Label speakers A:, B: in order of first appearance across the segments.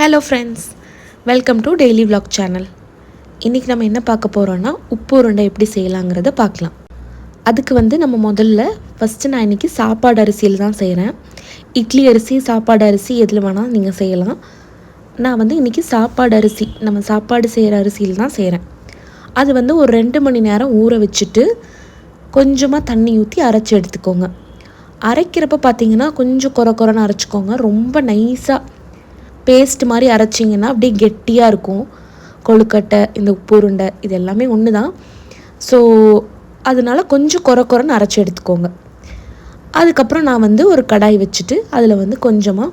A: Hello friends welcome to daily vlog channel இன்றைக்கி நம்ம என்ன பார்க்க போகிறோன்னா உப்பு உருண்டை எப்படி செய்யலாங்கிறத பார்க்கலாம். அதுக்கு வந்து நம்ம முதல்ல ஃபஸ்ட்டு நான் இன்றைக்கி சாப்பாடு அரிசியில் தான் செய்கிறேன் இட்லி அரிசி சாப்பாடு அரிசி எதில் வேணால் நீங்கள் செய்யலாம். நான் வந்து இன்றைக்கி சாப்பாடு அரிசி நம்ம சாப்பாடு செய்கிற அரிசியில் தான் செய்கிறேன் அது வந்து ஒரு ரெண்டு மணி நேரம் ஊற வச்சுட்டு கொஞ்சமாக தண்ணி ஊற்றி அரைச்சி எடுத்துக்கோங்க. அரைக்கிறப்ப பார்த்தீங்கன்னா கொஞ்சம் குறை குறைன்னு அரைச்சிக்கோங்க. ரொம்ப நைஸாக பேஸ்ட் மாதிரி அரைச்சிங்கன்னா அப்படியே கெட்டியாக இருக்கும். கொழுக்கட்டை இந்த உப்பு உருண்டை இது எல்லாமே ஒன்று தான் ஸோ அதனால கொஞ்சம் குறை குறைன்னு அரைச்சி எடுத்துக்கோங்க. அதுக்கப்புறம் நான் வந்து ஒரு கடாய் வச்சுட்டு அதில் வந்து கொஞ்சமாக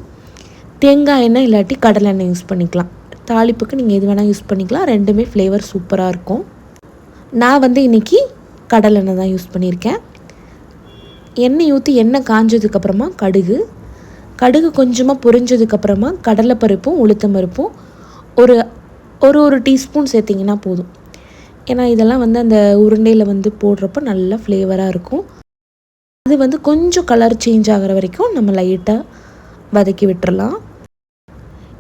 A: தேங்காய் எண்ணெய் இல்லாட்டி கடலை எண்ணெய் யூஸ் பண்ணிக்கலாம். தாளிப்புக்கு நீங்கள் எது வேணால் யூஸ் பண்ணிக்கலாம். ரெண்டுமே ஃப்ளேவர் சூப்பராக இருக்கும். நான் வந்து இன்றைக்கி கடலெண்ணெய் தான் யூஸ் பண்ணியிருக்கேன். எண்ணெய் ஊற்றி எண்ணெய் காஞ்சதுக்கப்புறமா கடுகு கடுகு கொஞ்சமாக பொரிஞ்சதுக்கப்புறமா கடலைப்பருப்பும் உளுத்தம் பருப்பும் ஒரு ஒரு ஒரு டீஸ்பூன் சேர்த்திங்கன்னா போதும். ஏன்னா இதெல்லாம் வந்து அந்த உருண்டையில் வந்து போடுறப்ப நல்ல ஃப்ளேவராக இருக்கும். அது வந்து கொஞ்சம் கலர் சேஞ்ச் ஆகிற வரைக்கும் நம்ம லைட்டாக வதக்கி விட்டுறலாம்.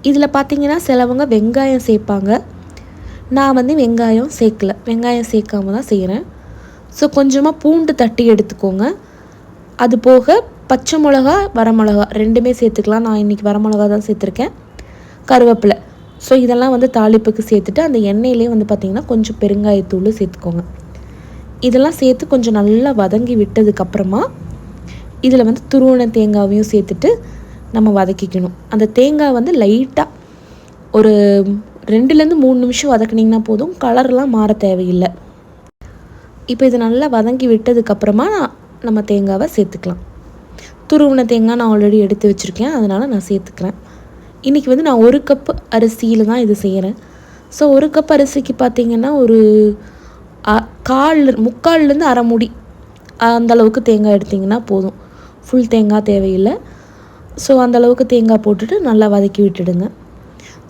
A: இதில் பார்த்தீங்கன்னா சிலவங்க வெங்காயம் சேர்ப்பாங்க. நான் வந்து வெங்காயம் சேர்க்கல. வெங்காயம் சேர்க்காம தான் செய்கிறேன் ஸோ கொஞ்சமாக பூண்டு தட்டி எடுத்துக்கோங்க. அது போக பச்சை மிளகா வரமிளகா ரெண்டுமே சேர்த்துக்கலாம். நான் இன்றைக்கி வரமிளகா தான் சேர்த்துருக்கேன். கருவேப்பிலை. ஸோ இதெல்லாம் வந்து தாளிப்புக்கு சேர்த்துட்டு அந்த எண்ணெயிலே வந்து பார்த்திங்கன்னா கொஞ்சம் பெருங்காயத்தூள் சேர்த்துக்கோங்க. இதெல்லாம் சேர்த்து கொஞ்சம் நல்லா வதங்கி விட்டதுக்கப்புறமா இதில் வந்து துருவண தேங்காவையும் சேர்த்துட்டு நம்ம வதக்கிக்கணும். அந்த தேங்காய் வந்து லைட்டாக ஒரு ரெண்டுலேருந்து மூணு நிமிஷம் வதக்குனிங்கன்னா போதும். கலர்லாம் மாற தேவையில்லை. இப்போ இது நல்லா வதங்கி விட்டதுக்கப்புறமா நம்ம தேங்காவை சேர்த்துக்கலாம். துருவின தேங்காய் நான் ஆல்ரெடி எடுத்து வச்சுருக்கேன். அதனால் நான் சேர்த்துக்கிறேன். இன்றைக்கி வந்து நான் ஒரு கப் அரிசியில் தான் இது செய்கிறேன் ஸோ ஒரு கப் அரிசிக்கு பார்த்திங்கன்னா ஒரு கால் முக்கால்லேருந்து அரை முடி அந்த அளவுக்கு தேங்காய் எடுத்திங்கன்னா போதும். ஃபுல் தேங்காய் தேவையில்லை. ஸோ அந்தளவுக்கு தேங்காய் போட்டுட்டு நல்லா வதக்கி விட்டுடுங்க.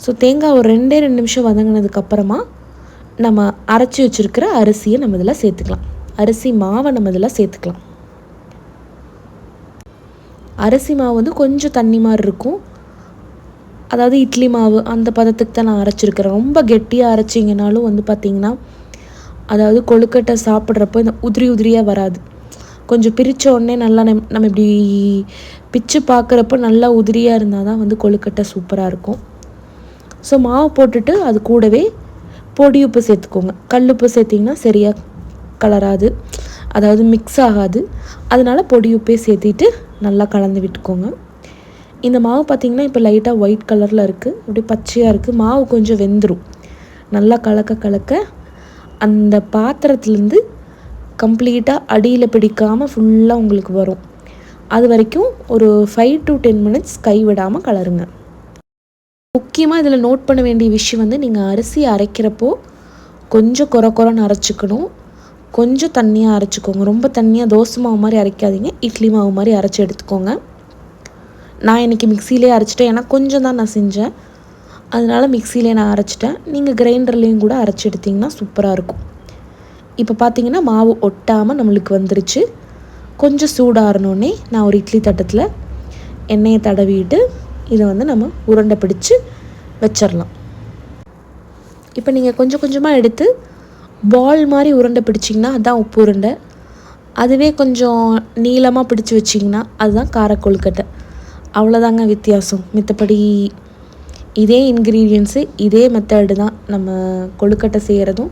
A: ஸோ தேங்காய் ஒரு ரெண்டே ரெண்டு நிமிஷம் வதங்கினதுக்கப்புறமா நம்ம அரைச்சி வச்சுருக்கிற அரிசியை நம்ம இதில் சேர்த்துக்கலாம். அரிசி மாவை நம்ம இதில் சேர்த்துக்கலாம். அரிசி மாவு வந்து கொஞ்சம் தண்ணி மாதிரி இருக்கும். அதாவது இட்லி மாவு அந்த பதத்துக்கு தான் நான் அரைச்சிருக்கிறேன் ரொம்ப கெட்டியாக அரைச்சிங்கனாலும் வந்து பார்த்திங்கன்னா அதாவது கொழுக்கட்டை சாப்பிட்றப்போ இந்த உதிரி உதிரியாக வராது. கொஞ்சம் பிரித்த உடனே நல்லா நம் நம்ம இப்படி பிச்சு பார்க்குறப்ப நல்லா உதிரியாக இருந்தால் தான் வந்து கொழுக்கட்டை சூப்பராக இருக்கும். ஸோ மாவு போட்டுட்டு அது கூடவே பொடி உப்பு சேர்த்துக்கோங்க. கல் உப்பு சேர்த்திங்கன்னா சரியாக கலராது. அதாவது மிக்ஸ் ஆகாது. அதனால பொடி உப்பே சேர்த்திட்டு நல்லா கலந்து விட்டுக்கோங்க. இந்த மாவு பார்த்திங்கன்னா இப்போ லைட்டாக ஒயிட் கலரில் இருக்குது அப்படியே பச்சையாக இருக்குது மாவு கொஞ்சம் வெந்துடும் நல்லா கலக்க கலக்க அந்த பாத்திரத்துலேருந்து கம்ப்ளீட்டாக அடியில் பிடிக்காமல் ஃபுல்லாக உங்களுக்கு வரும். அது வரைக்கும் ஒரு ஃபைவ் டு டென் மினிட்ஸ் கை விடாமல் கலருங்க. முக்கியமாக இதில் நோட் பண்ண வேண்டிய விஷயம் வந்து நீங்கள் அரிசி அரைக்கிறப்போ கொஞ்சம் குறை குறைன்னு அரைச்சிக்கணும். கொஞ்சம் தண்ணியாக அரைச்சிக்கோங்க. ரொம்ப தண்ணியாக தோசை மாவு மாதிரி அரைக்காதீங்க. இட்லி மாவு மாதிரி அரைச்சி எடுத்துக்கோங்க. நான் இன்றைக்கி மிக்சிலே அரைச்சிட்டேன். ஏன்னா கொஞ்சம் தான் நான் செஞ்சேன். அதனால் மிக்சிலே நான் அரைச்சிட்டேன். நீங்கள் கிரைண்டர்லேயும் கூட அரைச்சி எடுத்திங்கன்னா சூப்பராக இருக்கும். இப்போ பார்த்தீங்கன்னா மாவு ஒட்டாமல் நம்மளுக்கு வந்துருச்சு. கொஞ்சம் சூடாகணுன்னே நான் ஒரு இட்லி தட்டத்தில் எண்ணெயை தடவிட்டு இதை வந்து நம்ம உருண்டை பிடிச்சு வச்சிடலாம் இப்போ நீங்கள் கொஞ்சம் கொஞ்சமாக எடுத்து பால் மாதிரி உருண்டை பிடிச்சிங்கன்னா அதுதான் உப்பு உருண்டை. அதுவே கொஞ்சம் நீளமாக பிடிச்சி வச்சிங்கன்னா அதுதான் கார கொழுக்கட்டை அவ்வளோதாங்க வித்தியாசம். மித்தபடி இதே இன்க்ரீடியன்ஸு இதே மெத்தடு தான் நம்ம கொழுக்கட்டை செய்கிறதும்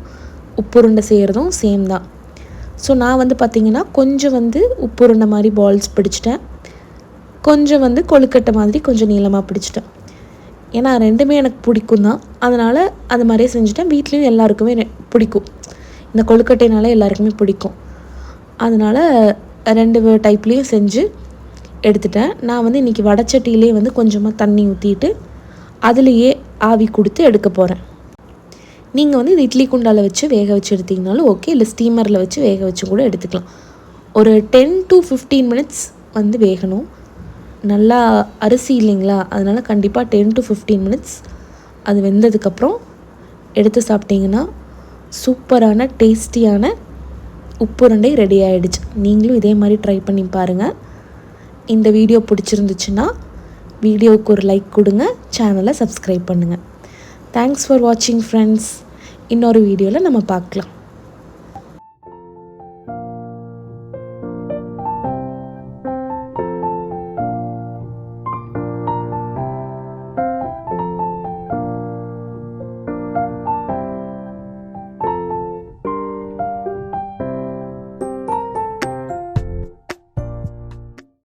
A: உப்பு உருண்டை செய்கிறதும் சேம் தான். ஸோ நான் வந்து பார்த்திங்கன்னா கொஞ்சம் வந்து உப்பு உருண்டை மாதிரி பால்ஸ் பிடிச்சிட்டேன். கொஞ்சம் வந்து கொழுக்கட்டை மாதிரி கொஞ்சம் நீளமாக பிடிச்சிட்டேன். ஏன்னா ரெண்டுமே எனக்கு பிடிக்கும் தான் அதனால் அது மாதிரியே செஞ்சுட்டேன். வீட்லேயும் எல்லாருக்குமே ரெ- பிடிக்கும். இந்த கொழுக்கட்டைனால எல்லாருக்குமே பிடிக்கும். அதனால் ரெண்டு டைப்லேயும் செஞ்சு எடுத்துட்டேன். நான் வந்து இன்றைக்கி வடச்சட்டியிலே வந்து கொஞ்சமாக தண்ணி ஊற்றிட்டு அதுலேயே ஆவி கொடுத்து எடுக்க போகிறேன் நீங்கள் வந்து இது இட்லி குண்டாவில் வச்சு வேக வச்சு எடுத்தீங்கனாலும் ஓகே இல்லை ஸ்டீமரில் வச்சு வேக வச்சு கூட எடுத்துக்கலாம். ஒரு டென் டு ஃபிஃப்டீன் மினிட்ஸ் வந்து வேகணும். நல்லா அரிசி இல்லைங்களா? அதனால் கண்டிப்பாக டென் டு ஃபிஃப்டீன் மினிட்ஸ் அது வெந்ததுக்கப்புறம் எடுத்து சாப்பிட்டீங்கன்னா சூப்பரான டேஸ்டியான உப்புரண்டை ரெடி ஆகிடுச்சு நீங்களும் இதே மாதிரி ட்ரை பண்ணி பாருங்கள் இந்த வீடியோ பிடிச்சிருந்துச்சுன்னா வீடியோவுக்கு ஒரு லைக் கொடுங்க. சேனலை சப்ஸ்கிரைப் பண்ணுங்கள் தேங்க்ஸ் ஃபார் வாட்சிங் ஃப்ரெண்ட்ஸ் இன்னொரு வீடியோவில் நம்ம பார்க்கலாம்.